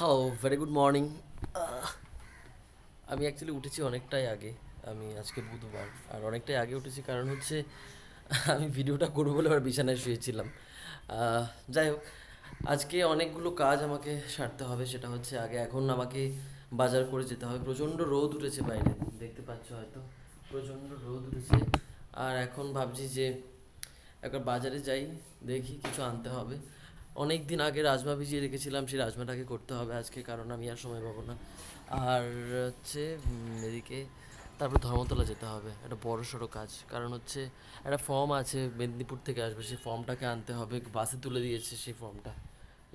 হাও very good morning আমি actually উঠেছি অনেকটাই আগে। আমি আজকে বুধবার, আর অনেকটাই আগে উঠেছি কারণ হচ্ছে আমি ভিডিওটা করব বলে আবার বিছানায় শুয়েছিলাম। যাই হোক, আজকে অনেকগুলো কাজ আমাকে সারতে হবে, সেটা হচ্ছে আগে এখন আমাকে বাজার করে যেতে হবে। প্রচণ্ড রোদ উঠেছে বাইরে, দেখতে পাচ্ছ হয়তো। প্রচণ্ড রোদ উঠেছে। আর এখন ভাবছি যে একবার বাজারে যাই, দেখি কিছু আনতে হবে। অনেক দিন আগে রাজমা ভিজিয়ে রেখেছিলাম, সেই রাজমাটাকে করতে হবে আজকে, কারণ আমি আর সময় পাবো না। আর হচ্ছে এদিকে তারপর ধর্মতলা যেতে হবে, একটা বড় সড়ো কাজ। কারণ হচ্ছে, একটা ফর্ম আছে মেদিনীপুর থেকে আসবে, সেই ফর্মটাকে আনতে হবে, বাসে তুলে দিয়েছে সেই ফর্মটা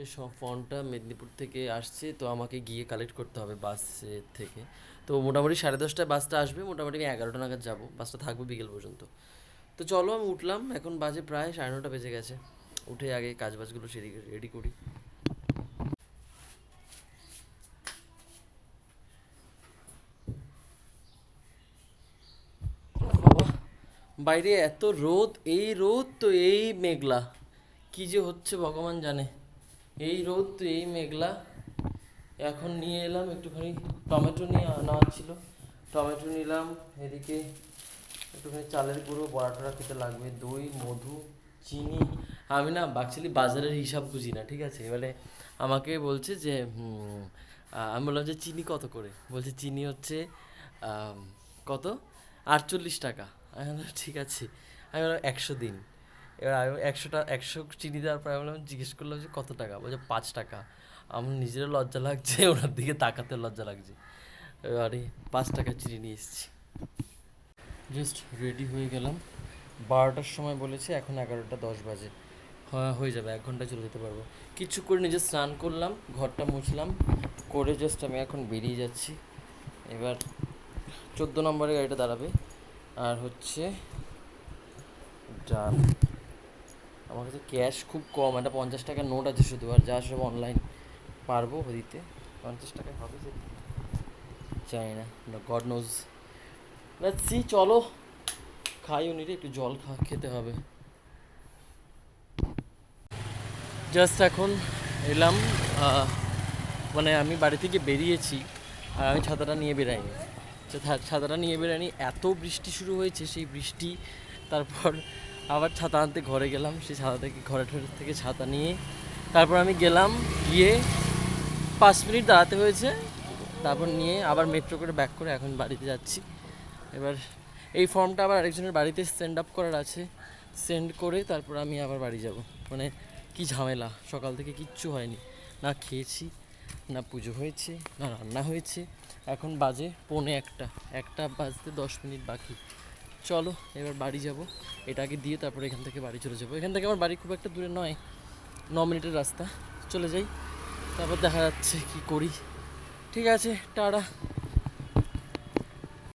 এই সব ফর্মটা মেদিনীপুর থেকে আসছে, তো আমাকে গিয়ে কালেক্ট করতে হবে বাসের থেকে। তো মোটামুটি সাড়ে দশটায় বাসটা আসবে, মোটামুটি আমি এগারোটা নাগাদ যাব, বাসটা থাকবে বিকেল পর্যন্ত। তো চলো, আমি উঠলাম, এখন বাজে প্রায় সাড়ে নটা বেজে গেছে। উঠে আগে কাজ বাজগুলো সেরে রেডি করি বাইরে এত রোদ, এই রোদ তো এই মেঘলা। কি যে হচ্ছে ভগবান জানে। এই রোদ তো এই মেঘলা। এখন নিয়ে এলাম একটুখানি টমেটো নিয়ে আনা ছিল। টমেটো নিলাম, এদিকে একটুখানি চালের গুঁড়ো বড়া টড়া খেতে লাগবে, দই, মধু, চিনি আমি না অ্যাকচুয়ালি বাজারের হিসাব বুঝি না, ঠিক আছে? এবারে আমাকে বলছে যে আমি বললাম যে চিনি কত করে? বলছে চিনি হচ্ছে কত? আটচল্লিশ টাকা। আমি বললাম, ঠিক আছে। আমি বললাম, একশো দিন। এবার আমি একশোটা একশো চিনি দেওয়ার পর বললাম, জিজ্ঞেস করলাম যে কত টাকা? বলছে পাঁচ টাকা। আমার নিজেরও লজ্জা লাগছে, ওনার দিকে তাকাতে লজ্জা লাগছে। এবারে পাঁচ টাকা চিনি নিয়ে এসেছি। জাস্ট রেডি হয়ে গেলাম। বারোটার সময় বলেছে, এখন এগারোটা দশ বাজে। হ্যাঁ যাবে, এক ঘন্টায় চলে যেতে পারব। কিছু করে নিজে স্নান করলাম, ঘরটা মুছলাম, করে জাস্ট আমি এখন বেরিয়ে যাচ্ছি। এবার চোদ্দ নম্বরে গাড়িটা দাঁড়াবে। আর হচ্ছে, ডান। আমার কাছে ক্যাশ খুব কম, একটা পঞ্চাশ টাকার নোট আছে শুধু, আর যা সব অনলাইন পারব দিতে পঞ্চাশ টাকায় হবে যে, জানি না গড নোজ সি চলো। খাই উনি একটু জল খা, খেতে হবে। জাস্ট এখন এলাম মানে আমি বাড়ি থেকে বেরিয়েছি, আর আমি ছাতাটা নিয়ে বেরাইনি। ছাতাটা নিয়ে বেরাইনি, এত বৃষ্টি শুরু হয়েছে, সেই বৃষ্টি, তারপর আবার ছাতা আনতে ঘরে গেলাম, সেই ছাতা থেকে, ঘরে ঠরে থেকে ছাতা নিয়ে, তারপর আমি গেলাম, গিয়ে পাঁচ মিনিট দাঁড়াতে হয়েছে, তারপর নিয়ে আবার মেট্রো করে ব্যাক করে এখন বাড়িতে যাচ্ছি। এবার এই ফর্মটা আবার আরেকজনের বাড়িতে সেন্ড আপ করার আছে সেন্ড করে তারপর আমি আবার বাড়ি যাব। মানে কি ঝামেলা? সকাল থেকে কিচ্ছু হয়নি। না খেয়েছি, না পুজো হয়েছে, না রান্না হয়েছে। এখন বাজে পৌনে একটা। একটা বাজতে দশ মিনিট বাকি। চলো, এবার বাড়ি যাব। এটাকে দিয়ে তারপর এখান থেকে বাড়ি চলে যাব। এখান থেকে আমার বাড়ি খুব একটা দূরে নয়, ন মিনিটের রাস্তা। চলে যাই, তারপর দেখা যাচ্ছে কি করি। ঠিক আছে, টাটা।